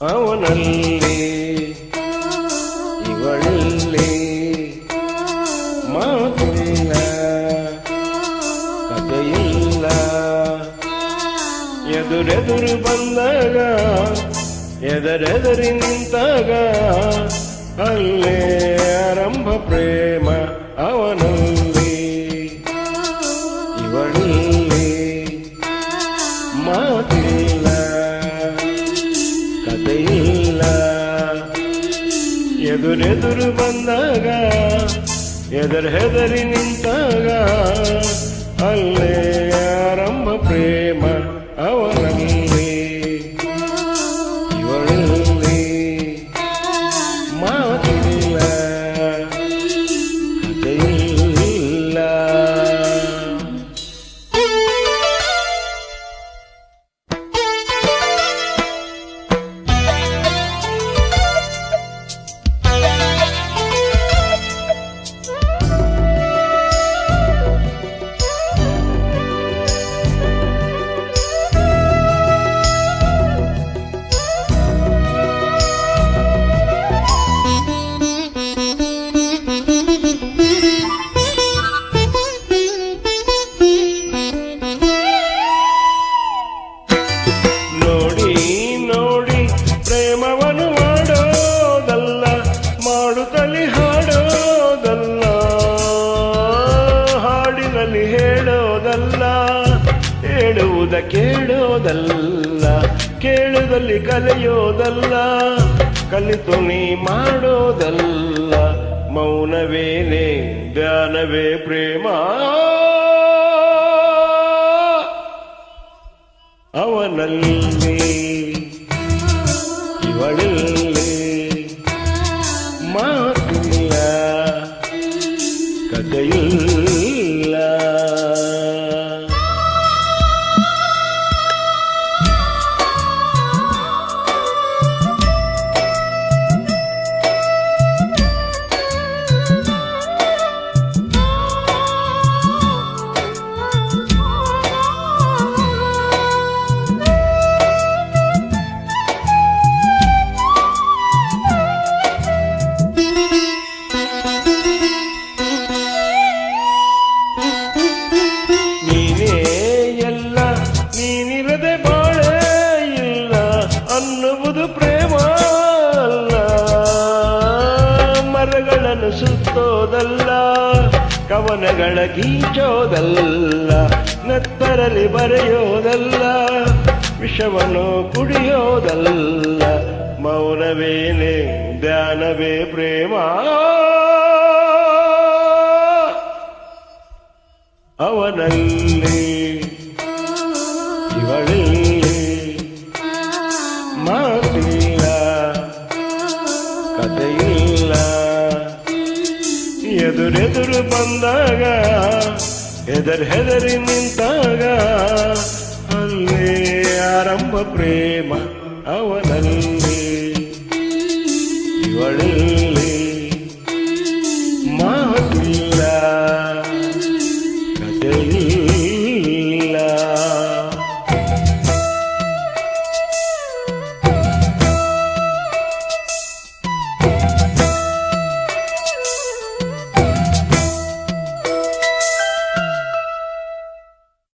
ಅವನಲ್ಲಿ ಇವಳಲ್ಲಿ ಮಾತಿಲ್ಲ ಕಥೆಯಿಲ್ಲ. ಎದುರೆದುರು ಬಂದಾಗ ಎದರೆದರಿ ನಿಂತಾಗ ಅಲ್ಲೇ ಆರಂಭ ಪ್ರೇಮ ಅವನಲ್ಲಿ. ಇವಳಲ್ಲಿ ಮಾತಿಲ್ಲ ಎದುರೆದುರು ಬಂದಾಗ ಎದರ್ ಹೆದರಿ ನಿಂತಾಗ ಅಲ್ಲೇ ಆರಂಭ ಪ್ರೇಮ. ಹೇಳುವುದ ಕೇಳೋದಲ್ಲ ಕೇಳುವುದಲ್ಲಿ ಕಲಿಯೋದಲ್ಲ ಕಲಿತು ನೀ ಮಾಡೋದಲ್ಲ ಮೌನವೇನೆ ಧ್ಯಾನವೇ ಪ್ರೇಮ. ಅವನಲ್ಲಿ ಇವಳಲ್ಲಿ. ಮರಗಳನ್ನು ಸುತ್ತೋದಲ್ಲ ಕವನಗಳ ಗೀಚೋದಲ್ಲ ನೆತ್ತರಲ್ಲಿ ಬರೆಯೋದಲ್ಲ ವಿಷವನ್ನು ಕುಡಿಯೋದಲ್ಲ ಮೌನವೇನೆ ಧ್ಯಾನವೇ ಪ್ರೇಮ. ಅವನಲ್ಲಿ ಎದುರು ಬಂದಾಗ ಹೆದರ್ ಹೆದರಿ ನಿಂತಾಗ ಅಲ್ಲೇ ಆರಂಭ ಪ್ರೇಮ ಅವನಲ್ಲಿ. ಇವಳಲ್ಲಿ ಮಾತಿಲ್ಲ ಕಥೆಯಿಲ್ಲ